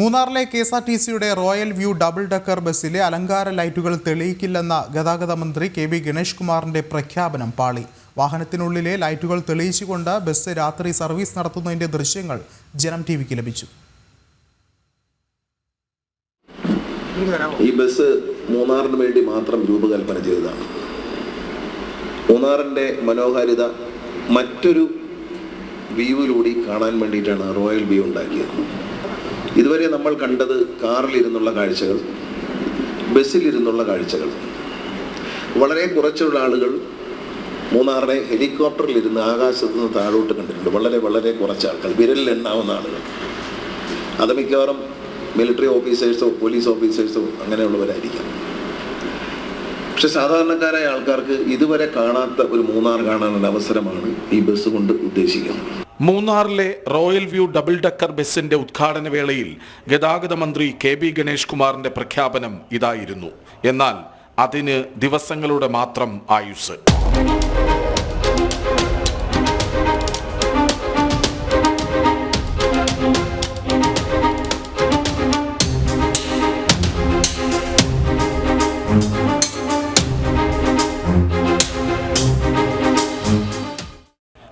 മൂന്നാറിലെ K S R T സിയുടെ royal view double decker ബസ്സിലെ അലങ്കാര ലൈറ്റുകൾ തെളിയിക്കില്ലെന്ന ഗതാഗത മന്ത്രി കെ വി ഗണേഷ് കുമാറിന്റെ പ്രഖ്യാപനം പാളി. വാഹനത്തിനുള്ളിലെ ലൈറ്റുകൾ തെളിയിച്ചുകൊണ്ട് ബസ് രാത്രി സർവീസ് നടത്തുന്നതിന്റെ ദൃശ്യങ്ങൾ ജനം ടി വിക്ക് ലഭിച്ചു. ഈ ബസ് മൂന്നാറിന് വേണ്ടി മാത്രം രൂപകൽപ്പന ചെയ്തതാണ്. മൂന്നാറിന്റെ മനോഹാരിത മറ്റൊരു വ്യൂവിലൂടെ കാണാൻ വേണ്ടിയിട്ടാണ് റോയൽ വ്യൂ ഉണ്ടാക്കിയത്. ഇതുവരെ നമ്മൾ കണ്ടത് കാറിലിരുന്നുള്ള കാഴ്ചകൾ ബസ്സിലിരുന്നുള്ള കാഴ്ചകൾ. വളരെ കുറച്ചുള്ള ആളുകൾ മൂന്നാറിനെ ഹെലികോപ്റ്ററിലിരുന്ന് ആകാശത്ത് നിന്ന് താഴോട്ട് കണ്ടിട്ടുണ്ട്. വളരെ വളരെ കുറച്ച് ആൾക്കാർ വിരലിലെണ്ണാവുന്ന ആളുകൾ. അത് മിക്കവാറും മിലിറ്ററി ഓഫീസേഴ്സോ പോലീസ് ഓഫീസേഴ്സോ അങ്ങനെയുള്ളവരായിരിക്കാം. പക്ഷെ സാധാരണക്കാരായ ആൾക്കാർക്ക് ഇതുവരെ കാണാത്ത ഒരു മൂന്നാർ കാണാനുള്ള അവസരമാണ് ഈ ബസ് കൊണ്ട് ഉദ്ദേശിക്കുന്നത്. മൂന്നാറിലെ റോയൽ വ്യൂ ഡബിൾ ഡക്കർ ബസിന്റെ ഉദ്ഘാടന വേളയിൽ ഗതാഗത മന്ത്രി കെ ബി ഗണേഷ് കുമാറിന്റെ പ്രഖ്യാപനം ഇതായിരുന്നു. എന്നാൽ അതിന് ദിവസങ്ങളുടെ മാത്രം ആയുസ്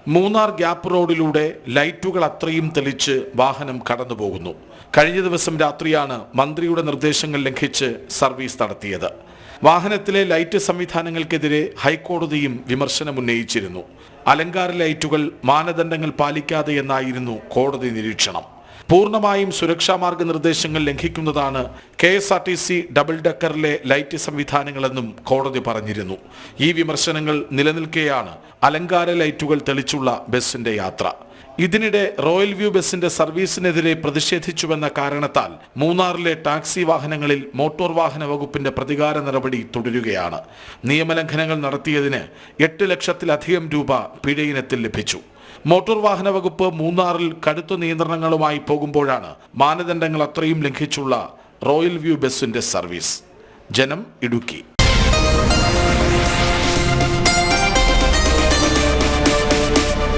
മൂന്നാർ ഗ്യാപ്പ് റോഡിലൂടെ ലൈറ്റുകൾ അത്രയും തെളിച്ച് വാഹനം കടന്നുപോകുന്നു. കഴിഞ്ഞ ദിവസം രാത്രിയാണ് മന്ത്രിയുടെ നിർദ്ദേശങ്ങൾ ലംഘിച്ച് സർവീസ് നടത്തിയത്. വാഹനത്തിലെ ലൈറ്റ് സംവിധാനങ്ങൾക്കെതിരെ ഹൈക്കോടതിയും വിമർശനമുന്നയിച്ചിരുന്നു അലങ്കാര ലൈറ്റുകൾ മാനദണ്ഡങ്ങൾ പാലിക്കാതെ എന്നായിരുന്നു കോടതി നിരീക്ഷണം. പൂർണമായും സുരക്ഷാ മാർഗനിർദ്ദേശങ്ങൾ ലംഘിക്കുന്നതാണ് K S R T C double ഡക്കറിലെ light സംവിധാനങ്ങളെന്നും കോടതി പറഞ്ഞിരുന്നു. ഈ വിമർശനങ്ങൾ നിലനിൽക്കെയാണ് അലങ്കാര ലൈറ്റുകൾ തെളിച്ചുള്ള ബസിന്റെ യാത്ര. ഇതിനിടെ റോയൽ വ്യൂ ബസിന്റെ സർവീസിനെതിരെ പ്രതിഷേധിച്ചുവെന്ന കാരണത്താൽ മൂന്നാറിലെ ടാക്സി വാഹനങ്ങളിൽ മോട്ടോർ വാഹന വകുപ്പിന്റെ പ്രതികാര നടപടി തുടരുകയാണ്. നിയമലംഘനങ്ങൾ നടത്തിയതിന് എട്ട് ലക്ഷത്തിലധികം രൂപ പിഴയിനത്തിൽ ലഭിച്ചു. മോട്ടോർ വാഹന വകുപ്പ് മൂന്നാറിൽ കടുത്ത നിയന്ത്രണങ്ങളുമായി പോകുമ്പോഴാണ് മാനദണ്ഡങ്ങൾ അത്രയും ലംഘിച്ചുള്ള റോയൽ വ്യൂ ബസിന്റെ സർവീസ്. ജനം ഇടുക്കി.